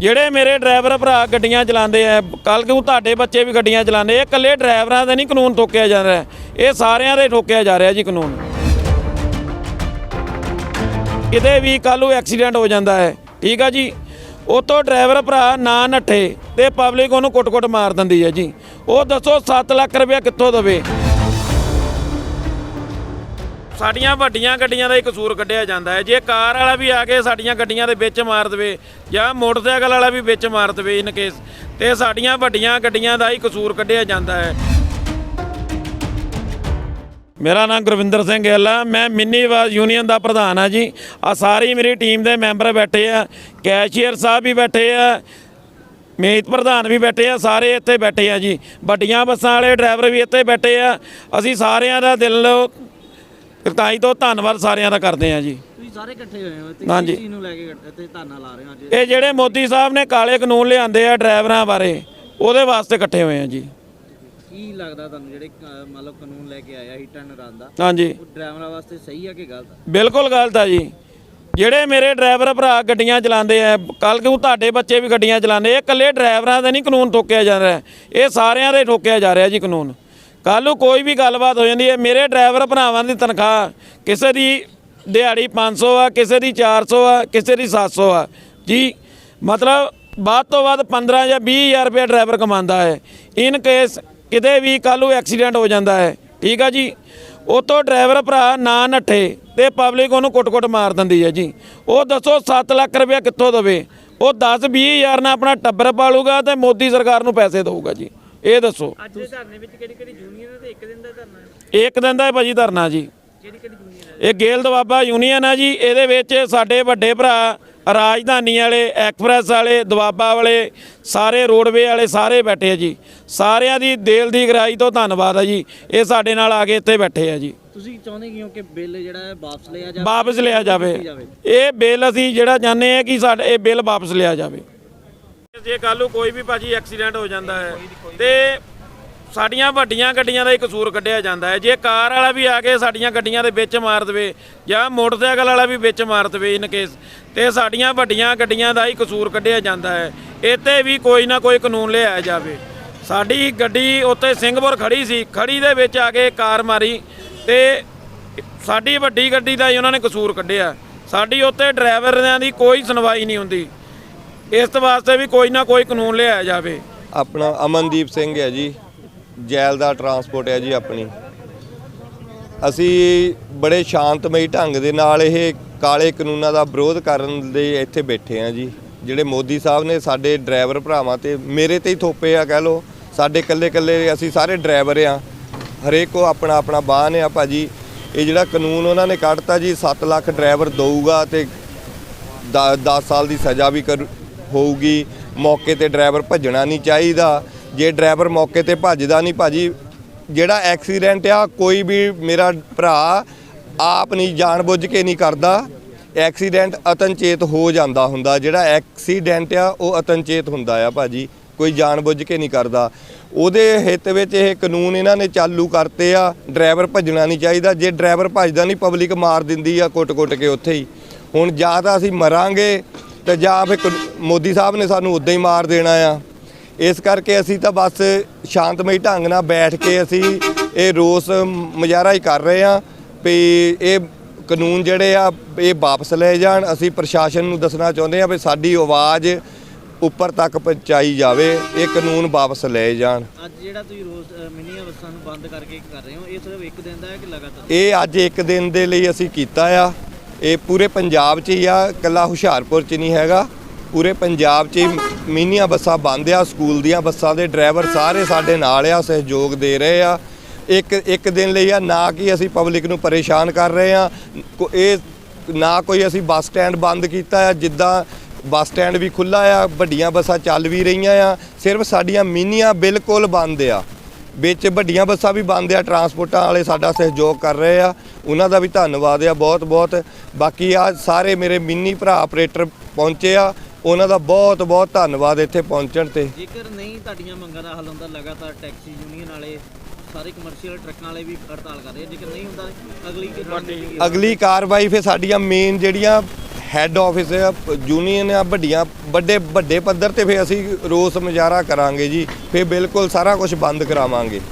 ਜਿਹੜੇ ਮੇਰੇ ਡਰਾਈਵਰ ਭਰਾ ਗੱਡੀਆਂ ਚਲਾਉਂਦੇ ਆ ਕੱਲ ਕਿਉਂ ਤੁਹਾਡੇ ਬੱਚੇ ਵੀ ਗੱਡੀਆਂ ਚਲਾਉਂਦੇ ਇਹ ਇਕੱਲੇ ਡਰਾਈਵਰਾਂ ਦਾ ਨਹੀਂ ਕਾਨੂੰਨ ਠੋਕਿਆ ਜਾ ਰਿਹਾ। ਇਹ ਸਾਰਿਆਂ ਦੇ ਠੋਕਿਆ ਜਾ ਰਿਹਾ ਜੀ ਕਾਨੂੰਨ। ਕਿਤੇ ਵੀ ਕੱਲ ਨੂੰ ਐਕਸੀਡੈਂਟ ਹੋ ਜਾਂਦਾ ਹੈ, ਠੀਕ ਆ ਜੀ? ਉਤੋਂ ਡਰਾਈਵਰ ਭਰਾ ਨਾ ਨੱਠੇ ਤੇ ਪਬਲਿਕ ਉਹਨੂੰ ਕੁੱਟ-ਕੁੱਟ ਮਾਰ ਦਿੰਦੀ ਹੈ ਜੀ। ਉਹ ਦੱਸੋ 7 ਲੱਖ ਰੁਪਇਆ ਕਿੱਥੋਂ ਦੇਵੇ? ਸਾਡੀਆਂ ਵੱਡੀਆਂ ਗੱਡੀਆਂ ਦਾ ਹੀ ਕਸੂਰ ਕੱਢਿਆ ਜਾਂਦਾ ਹੈ। ਜੇ ਕਾਰ ਵਾਲਾ ਵੀ ਆ ਕੇ ਸਾਡੀਆਂ ਗੱਡੀਆਂ ਦੇ ਵਿੱਚ ਮਾਰ ਦੇਵੇ ਜਾਂ ਮੋਟਰਸਾਈਕਲ ਵਾਲਾ ਵੀ ਵਿੱਚ ਮਾਰ ਦੇਵੇ ਇਨ ਕੇਸ ਤੇ ਸਾਡੀਆਂ ਵੱਡੀਆਂ ਗੱਡੀਆਂ ਦਾ ਹੀ ਕਸੂਰ ਕੱਢਿਆ ਜਾਂਦਾ ਹੈ। ਮੇਰਾ ਨਾਮ ਗੁਰਵਿੰਦਰ ਸਿੰਘ ਗਿੱਲ ਆ। ਮੈਂ ਮਿੰਨੀ ਆਵਾਜ਼ ਯੂਨੀਅਨ ਦਾ ਪ੍ਰਧਾਨ ਆ ਜੀ। ਆ ਸਾਰੀ ਮੇਰੀ ਟੀਮ ਦੇ ਮੈਂਬਰ ਬੈਠੇ ਆ। ਕੈਸ਼ੀਅਰ ਸਾਹਿਬ ਵੀ ਬੈਠੇ ਆ। ਮੀਤ ਪ੍ਰਧਾਨ ਵੀ ਬੈਠੇ ਆ। ਸਾਰੇ ਇੱਥੇ ਬੈਠੇ ਆ ਜੀ। ਵੱਡੀਆਂ ਬੱਸਾਂ ਵਾਲੇ ਡਰਾਈਵਰ ਵੀ ਇੱਥੇ ਬੈਠੇ ਆ। ਅਸੀਂ ਸਾਰਿਆਂ ਦਾ ਦਿਲ ਕਿਰਤਾਈ ਤੋਂ ਧੰਨਵਾਦ ਸਾਰਿਆਂ ਦਾ ਕਰਦੇ ਆ ਜੀ। ਤੁਸੀਂ ਸਾਰੇ ਇਕੱਠੇ ਹੋਏ ਹੋ ਤੇ ਹਾਂਜੀ। ਚੀਜ਼ ਨੂੰ ਲੈ ਕੇ ਇੱਥੇ ਧਰਨਾ ਲਾ ਰਹੇ ਹੋ ਅੱਜ? ਇਹ ਜਿਹੜੇ ਮੋਦੀ ਸਾਹਿਬ ਨੇ ਕਾਲੇ ਕਾਨੂੰਨ ਲਿਆਂਦੇ ਆ ਡਰਾਈਵਰਾਂ ਬਾਰੇ ਉਹਦੇ ਵਾਸਤੇ ਇਕੱਠੇ ਹੋਏ ਆ ਜੀ। ਕੀ ਲੱਗਦਾ ਤੁਹਾਨੂੰ ਜਿਹੜੇ ਮੰਨ ਲਓ ਕਾਨੂੰਨ ਲੈ ਕੇ ਆਇਆ ਹਿੱਟ ਐਂਡ ਰਨ ਦਾ? ਹਾਂਜੀ। ਉਹ ਡਰਾਈਵਰਾਂ ਵਾਸਤੇ ਸਹੀ ਹੈ ਕਿ ਗਲਤ ਹੈ ਬਿਲਕੁਲ ਗਲਤ ਆ ਜੀ। ਜਿਹੜੇ ਮੇਰੇ ਡਰਾਈਵਰ ਭਰਾ ਗੱਡੀਆਂ ਚਲਾਉਂਦੇ ਆ ਕੱਲ ਨੂੰ ਤੁਹਾਡੇ ਬੱਚੇ ਵੀ ਗੱਡੀਆਂ ਚਲਾਉਂਦੇ ਇਹ ਇਕੱਲੇ ਡਰਾਈਵਰਾਂ ਦਾ ਨਹੀਂ ਕਾਨੂੰਨ ਠੋਕਿਆ ਜਾ ਰਿਹਾ। ਇਹ ਸਾਰਿਆਂ ਦੇ ਠੋਕਿਆ ਜਾ ਰਿਹਾ ਜੀ ਕਾਨੂੰਨ। ਕੱਲ ਨੂੰ ਕੋਈ ਵੀ ਗੱਲਬਾਤ ਹੋ ਜਾਂਦੀ ਹੈ। ਮੇਰੇ ਡਰਾਈਵਰ ਭਰਾਵਾਂ ਦੀ ਤਨਖਾਹ ਕਿਸੇ ਦੀ ਦਿਹਾੜੀ 500 ਆ, ਕਿਸੇ ਦੀ 400 ਆ, ਕਿਸੇ ਦੀ 700 ਆ। ਜੀ, ਮਤਲਬ ਵੱਧ ਤੋਂ ਵੱਧ 15 ਜਾਂ 20 ਹਜ਼ਾਰ ਰੁਪਏ ਡਰਾਈਵਰ ਕਮਾਉਂਦਾ ਹੈ। ਇਨ ਕੇਸ ਕਿਤੇ ਵੀ ਕੱਲ ਨੂੰ ਐਕਸੀਡੈਂਟ ਹੋ ਜਾਂਦਾ ਹੈ। ਠੀਕ ਆ ਜੀ? ਉਤੋਂ ਡਰਾਈਵਰ ਭਰਾ ਨਾ ਨੱਠੇ ਤੇ ਪਬਲਿਕ ਉਹਨੂੰ ਕੁੱਟ-ਕੁੱਟ ਮਾਰ ਦਿੰਦੀ ਹੈ ਜੀ। ਉਹ ਦੱਸੋ 7 ਲੱਖ ਰੁਪਇਆ ਕਿੱਥੋਂ ਦੇਵੇ? ਉਹ 10-20 ਹਜ਼ਾਰ ਨਾਲ ਆਪਣਾ ਟੱਬਰ ਪਾਲੂਗਾ ਤੇ ਮੋਦੀ ਸਰਕਾਰ ਨੂੰ ਪੈਸੇ ਦੇਊਗਾ ਜੀ। ਇਹ ਦੱਸੋ। ਅੱਜ ਦੇ ਧਰਨੇ ਵਿੱਚ ਕਿਹੜੀ ਕਿਹੜੀ ਯੂਨੀਅਨ ਹੈ ਤੇ ਇੱਕ ਦਿਨ ਦਾ ਧਰਨਾ ਹੈ? ਇੱਕ ਦਿਨ ਦਾ ਹੈ ਭਾਜੀ ਧਰਨਾ ਜੀ। ਕਿਹੜੀ ਕਿਹੜੀ ਯੂਨੀਅਨ ਹੈ? ਇਹ ਗੇਲ ਦਵਾਬਾ ਯੂਨੀਅਨ ਆ ਜੀ। ਇਹਦੇ ਵਿੱਚ ਸਾਡੇ ਵੱਡੇ ਭਰਾ ਰਾਜਧਾਨੀ ਵਾਲੇ ਐਕਸਪ੍ਰੈਸ ਵਾਲੇ ਦਵਾਬਾ ਵਾਲੇ ਸਾਰੇ ਰੋਡਵੇ ਵਾਲੇ ਸਾਰੇ ਬੈਠੇ ਆ ਜੀ। ਸਾਰਿਆਂ ਦੀ ਦਿਲ ਦੀ ਗਰਾਈ ਤੋਂ ਧੰਨਵਾਦ ਆ ਜੀ। ਇਹ ਸਾਡੇ ਨਾਲ ਆ ਕੇ ਇੱਥੇ ਬੈਠੇ ਆ ਜੀ। ਤੁਸੀਂ ਚਾਹੁੰਦੇ ਕਿਉਂ ਕਿ ਬਿੱਲ ਜਿਹੜਾ ਹੈ ਵਾਪਸ ਲਿਆ ਜਾਵੇ ਵਾਪਸ ਲਿਆ ਜਾਵੇ। ਇਹ ਬਿੱਲ ਅਸੀਂ ਜਿਹੜਾ ਚਾਹੁੰਦੇ ਆ ਕਿ ਸਾਡਾ ਇਹ ਬਿੱਲ ਵਾਪਸ ਲਿਆ ਜਾਵੇ। ਜੇ ਕੱਲ ਨੂੰ ਕੋਈ ਵੀ ਭਾਜੀ ਐਕਸੀਡੈਂਟ ਹੋ ਜਾਂਦਾ ਹੈ ਤੇ ਸਾਡੀਆਂ ਵੱਡੀਆਂ ਗੱਡੀਆਂ ਦਾ ਹੀ ਕਸੂਰ ਕੱਢਿਆ ਜਾਂਦਾ ਹੈ। ਜੇ ਕਾਰ ਵਾਲਾ ਵੀ ਆ ਕੇ ਸਾਡੀਆਂ ਗੱਡੀਆਂ ਦੇ ਵਿੱਚ ਮਾਰ ਦੇਵੇ ਜਾਂ ਮੋਟਰਸਾਈਕਲ ਵਾਲਾ ਵੀ ਵਿੱਚ ਮਾਰ ਦੇਵੇ ਇਨ ਕੇਸ ਤੇ ਸਾਡੀਆਂ ਵੱਡੀਆਂ ਗੱਡੀਆਂ ਦਾ ਹੀ ਕਸੂਰ ਕੱਢਿਆ ਜਾਂਦਾ ਹੈ। ਇੱਥੇ ਵੀ ਕੋਈ ਨਾ ਕੋਈ ਕਾਨੂੰਨ ਲਿਆਇਆ ਜਾਵੇ। ਸਾਡੀ ਗੱਡੀ ਉੱਤੇ ਸਿੰਘਪੁਰ ਖੜੀ ਸੀ ਖੜੀ ਦੇ ਵਿੱਚ ਆ ਕੇ ਕਾਰ ਮਾਰੀ ਤੇ ਸਾਡੀ ਵੱਡੀ ਗੱਡੀ ਦਾ ਹੀ ਉਹਨਾਂ ਨੇ ਕਸੂਰ ਕੱਢਿਆ। ਸਾਡੀ ਉੱਤੇ ਡਰਾਈਵਰਾਂ ਦੀ ਕੋਈ ਸੁਣਵਾਈ ਨਹੀਂ ਹੁੰਦੀ। ਇਸ ਵਾਸਤੇ ਵੀ ਕੋਈ ਨਾ ਕੋਈ ਕਾਨੂੰਨ ਲਿਆਇਆ ਜਾਵੇ। ਆਪਣਾ ਅਮਨਦੀਪ ਸਿੰਘ ਹੈ ਜੀ, ਜੈਲ ਦਾ ਟਰਾਂਸਪੋਰਟ ਹੈ ਜੀ ਆਪਣੀ। ਅਸੀਂ ਬੜੇ ਸ਼ਾਂਤਮਈ ਢੰਗ ਦੇ ਨਾਲ ਇਹ ਕਾਲੇ ਕਾਨੂੰਨਾਂ ਦਾ ਵਿਰੋਧ ਕਰਨ ਦੇ ਇੱਥੇ ਬੈਠੇ ਆ ਜੀ। ਜਿਹੜੇ ਮੋਦੀ ਸਾਹਿਬ ਨੇ ਸਾਡੇ ਡਰਾਈਵਰ ਭਰਾਵਾਂ ਤੇ ਮੇਰੇ ਤੇ ਹੀ ਥੋਪੇ ਆ ਕਹਿ ਲੋ ਸਾਡੇ ਕੱਲੇ ਕੱਲੇ ਅਸੀਂ ਸਾਰੇ ਡਰਾਈਵਰ ਆ ਹਰੇਕ ਕੋ ਆਪਣਾ ਆਪਣਾ ਬਾਹਨ ਆ ਭਾਜੀ। ਇਹ ਜਿਹੜਾ ਕਾਨੂੰਨ ਉਹਨਾਂ ਨੇ ਕੱਢਤਾ ਜੀ 7 ਲੱਖ ਡਰਾਈਵਰ ਦਊਗਾ ਤੇ 10 ਸਾਲ ਦੀ ਸਜ਼ਾ ਵੀ ਕਰ ਹੋਊਗੀ, ਮੌਕੇ ਤੇ ਡਰਾਈਵਰ ਭੱਜਣਾ ਨਹੀਂ ਚਾਹੀਦਾ। ਜੇ ਡਰਾਈਵਰ ਮੌਕੇ ਤੇ ਭੱਜਦਾ ਨਹੀਂ, ਭਾਜੀ, ਜਿਹੜਾ ਐਕਸੀਡੈਂਟ ਆ, ਕੋਈ ਵੀ ਮੇਰਾ ਭਰਾ ਆਪ ਨਹੀਂ, ਜਾਣਬੁੱਝ ਕੇ ਨਹੀਂ ਕਰਦਾ। ਐਕਸੀਡੈਂਟ ਅਤਨਚੇਤ ਹੋ ਜਾਂਦਾ ਹੁੰਦਾ। ਜਿਹੜਾ ਐਕਸੀਡੈਂਟ ਆ, ਉਹ ਅਤਨਚੇਤ ਹੁੰਦਾ ਆ, ਭਾਜੀ। ਕੋਈ ਜਾਣਬੁੱਝ ਕੇ ਨਹੀਂ ਕਰਦਾ। ਉਹਦੇ ਹਿੱਤ ਵਿੱਚ ਇਹ ਕਾਨੂੰਨ ਇਹਨਾਂ ਨੇ ਚਾਲੂ ਕਰਤੇ ਆ। ਡਰਾਈਵਰ ਭੱਜਣਾ ਨਹੀਂ ਚਾਹੀਦਾ। ਜੇ ਡਰਾਈਵਰ ਭੱਜਦਾ ਨਹੀਂ, ਪਬਲਿਕ ਮਾਰ ਦਿੰਦੀ ਆ ਕੁੱਟ-ਕੁੱਟ ਕੇ ਉੱਥੇ ਹੀ। ਹੁਣ ਜਾਂ ਤਾਂ ਅਸੀਂ ਮਰਾਂਗੇ ਤੇ ਜਾਂ ਫਿਰ ਮੋਦੀ ਸਾਹਿਬ ਨੇ ਸਾਨੂੰ ਉਦਾਂ ਹੀ ਮਾਰ ਦੇਣਾ ਆ। ਇਸ ਕਰਕੇ ਅਸੀਂ ਤਾਂ ਬਸ ਸ਼ਾਂਤਮਈ ਢੰਗ ਨਾਲ ਬੈਠ ਕੇ ਅਸੀਂ ਇਹ ਰੋਸ ਮੁਜ਼ਾਹਰਾ ਹੀ ਕਰ ਰਹੇ ਆ ਵੀ ਇਹ ਕਾਨੂੰਨ ਜਿਹੜੇ ਆ ਇਹ ਵਾਪਸ ਲਏ ਜਾਣ। ਅਸੀਂ ਪ੍ਰਸ਼ਾਸਨ ਨੂੰ ਦੱਸਣਾ ਚਾਹੁੰਦੇ ਆ ਵੀ ਸਾਡੀ ਆਵਾਜ਼ ਉੱਪਰ ਤੱਕ ਪਹੁੰਚਾਈ ਜਾਵੇ ਇਹ ਕਾਨੂੰਨ ਵਾਪਸ ਲਏ ਜਾਣ। ਅੱਜ ਜਿਹੜਾ ਤੁਸੀਂ ਰੋਜ਼ ਮਿੰਨੀਆਂ ਬੱਸਾਂ ਨੂੰ ਬੰਦ ਕਰਕੇ ਕਰ ਰਹੇ ਹੋ ਇਹ ਸਿਰਫ ਇੱਕ ਦਿਨ ਦਾ ਹੈ ਕਿ ਲਗਾਤਾਰ? ਇਹ ਅੱਜ ਇੱਕ ਦਿਨ ਦੇ ਲਈ ਅਸੀਂ ਕੀਤਾ ਆ। ਇਹ ਪੂਰੇ ਪੰਜਾਬ 'ਚ ਹੀ ਆ ਕੱਲਾ ਹੁਸ਼ਿਆਰਪੁਰ 'ਚ ਨਹੀਂ ਹੈਗਾ। ਪੂਰੇ ਪੰਜਾਬ 'ਚ ਹੀ ਮਿੰਨੀਆਂ ਬੱਸਾਂ ਬੰਦ ਆ, ਸਕੂਲ ਦੀਆਂ ਬੱਸਾਂ ਦੇ ਡਰਾਈਵਰ ਸਾਰੇ ਸਾਡੇ ਨਾਲ ਆ, ਸਹਿਯੋਗ ਦੇ ਰਹੇ ਆ। ਇੱਕ ਇੱਕ ਦਿਨ ਲਈ ਆ, ਨਾ ਕਿ ਅਸੀਂ ਪਬਲਿਕ ਨੂੰ ਪਰੇਸ਼ਾਨ ਕਰ ਰਹੇ ਆ। ਕੋ- ਇਹ ਨਾ ਕੋਈ ਅਸੀਂ ਬੱਸ ਸਟੈਂਡ ਬੰਦ ਕੀਤਾ ਆ, ਜਿੱਦਾਂ ਬੱਸ ਸਟੈਂਡ ਵੀ ਖੁੱਲਾ ਆ, ਵੱਡੀਆਂ ਬੱਸਾਂ ਚੱਲ ਵੀ ਰਹੀਆਂ ਆ। ਸਿਰਫ ਸਾਡੀਆਂ ਮਿੰਨੀਆਂ ਬਿਲਕੁਲ ਬੰਦ ਆ। ਵਿੱਚ ਵੱਡੀਆਂ ਬੱਸਾਂ ਵੀ ਬੰਦ ਆ ਟਰਾਂਸਪੋਰਟਾਂ ਵਾਲੇ ਸਾਡਾ ਸਹਿਯੋਗ ਕਰ ਰਹੇ ਆ ਉਹਨਾਂ ਦਾ ਵੀ ਧੰਨਵਾਦ ਆ ਬਹੁਤ ਬਹੁਤ ਬਾਕੀ ਆ ਸਾਰੇ ਮੇਰੇ ਮਿੰਨੀ ਭਰਾ ਆਪਰੇਟਰ ਪਹੁੰਚੇ ਆ ਉਹਨਾਂ ਦਾ ਬਹੁਤ ਬਹੁਤ ਧੰਨਵਾਦ ਇੱਥੇ ਪਹੁੰਚਣ ਤੇ ਜੇਕਰ ਨਹੀਂ ਤੁਹਾਡੀਆਂ ਮੰਗਾਂ ਦਾ ਹੱਲ ਹੁੰਦਾ ਲਗਾਤਾਰ ਟੈਕਸੀ ਯੂਨੀਅਨ ਵਾਲੇ ਸਾਰੇ ਕਮਰਸ਼ੀਅਲ ਟਰੱਕਾਂ ਵਾਲੇ ਵੀ ਹੜਤਾਲ ਕਰ ਰਹੇ। ਜੇਕਰ ਨਹੀਂ ਹੁੰਦਾ ਅਗਲੀ? ਅਗਲੀ ਕਾਰਵਾਈ ਫਿਰ ਸਾਡੀਆਂ ਮੇਨ ਜਿਹੜੀਆਂ ਹੈੱਡ ਆਫਿਸ ਯੂਨੀਅਨ ਆ, ਵੱਡੀਆਂ, ਵੱਡੇ ਵੱਡੇ ਪੱਧਰ ਤੇ ਫੇ ਅਸੀਂ ਰੋਸ ਮੁਜ਼ਾਹਰਾ ਕਰਾਂਗੇ ਜੀ। ਫੇ ਬਿਲਕੁਲ ਸਾਰਾ ਕੁਝ ਬੰਦ ਕਰਾਵਾਂਗੇ।